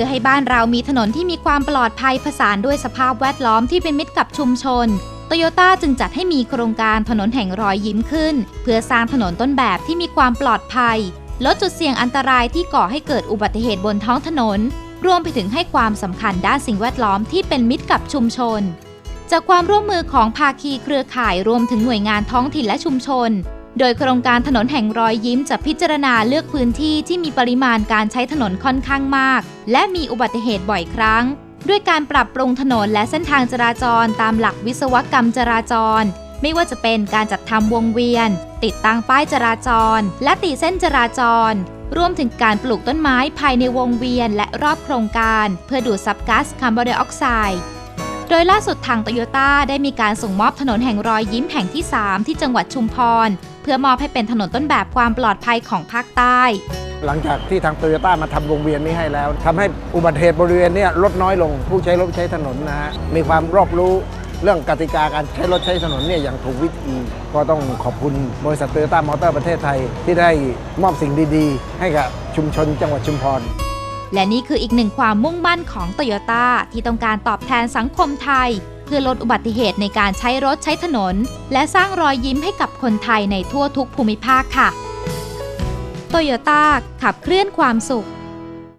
พื่อให้บ้านเรามีถนนที่มีความปลอดภัยผสานด้วยสภาพแวดล้อมที่เป็นมิตรกับชุมชนโตโยต้าจึงจัดให้มีโครงการถนนแห่งรอยยิ้มขึ้น เพื่อสร้างถนนต้นแบบที่มีความปลอดภัย ลดจุดเสี่ยงอันตรายที่ก่อให้เกิดอุบัติเหตุบนท้องถนน รวมไปถึงให้ความสำคัญด้านสิ่งแวดล้อมที่เป็นมิตรกับชุมชน จากความร่วมมือของภาคีเครือข่ายรวมถึงหน่วยงานท้องถิ่นและชุมชน โดยโครงการถนนแห่งรอยยิ้มจะพิจารณาเลือกพื้นที่ที่มีปริมาณการใช้ถนนค่อนข้างมาก และมีอุบัติเหตุบ่อยครั้ง ด้วยการปรับปรุงถนนและเส้นทางจราจรตามหลักวิศวกรรมจราจร ไม่ว่าจะเป็นการจัดทำวงเวียน ติดตั้งป้ายจราจร และตีเส้นจราจรรวมถึงการปลูกต้นไม้ภายในวงเวียนและรอบโครงการ เพื่อดูดซับก๊าซคาร์บอนไดออกไซด์ โดยล่าสุดทางโตโยต้าได้มีการส่งมอบถนนแห่งรอยยิ้มแห่งที่ 3 ที่จังหวัดชุมพร เพื่อมอบให้เป็นถนนต้นแบบความปลอดภัยของภาคใต้ หลังจากที่ทางโตโยต้ามาทำวงเวียนนี้ให้แล้วทำให้อุบัติเหตุบริเวณนี้ลดน้อยลง ผู้ใช้รถใช้ถนนนะฮะมีความรอบรู้เรื่องกติกาการใช้รถใช้ถนนเนี่ยอย่างถูกวิธีก็ต้องขอบคุณบริษัทโตโยต้ามอเตอร์ประเทศไทย ที่ได้มอบสิ่งดี ๆ ให้กับชุมชนจังหวัดชุมพร และนี่คืออีกหนึ่งความมุ่งมั่นของโตโยต้าที่ต้องการตอบแทนสังคมไทย เพื่อลดอุบัติเหตุในการใช้รถใช้ถนน และสร้างรอยยิ้มให้กับคนไทยในทั่วทุกภูมิภาคค่ะโตโยต้าขับเคลื่อนความสุข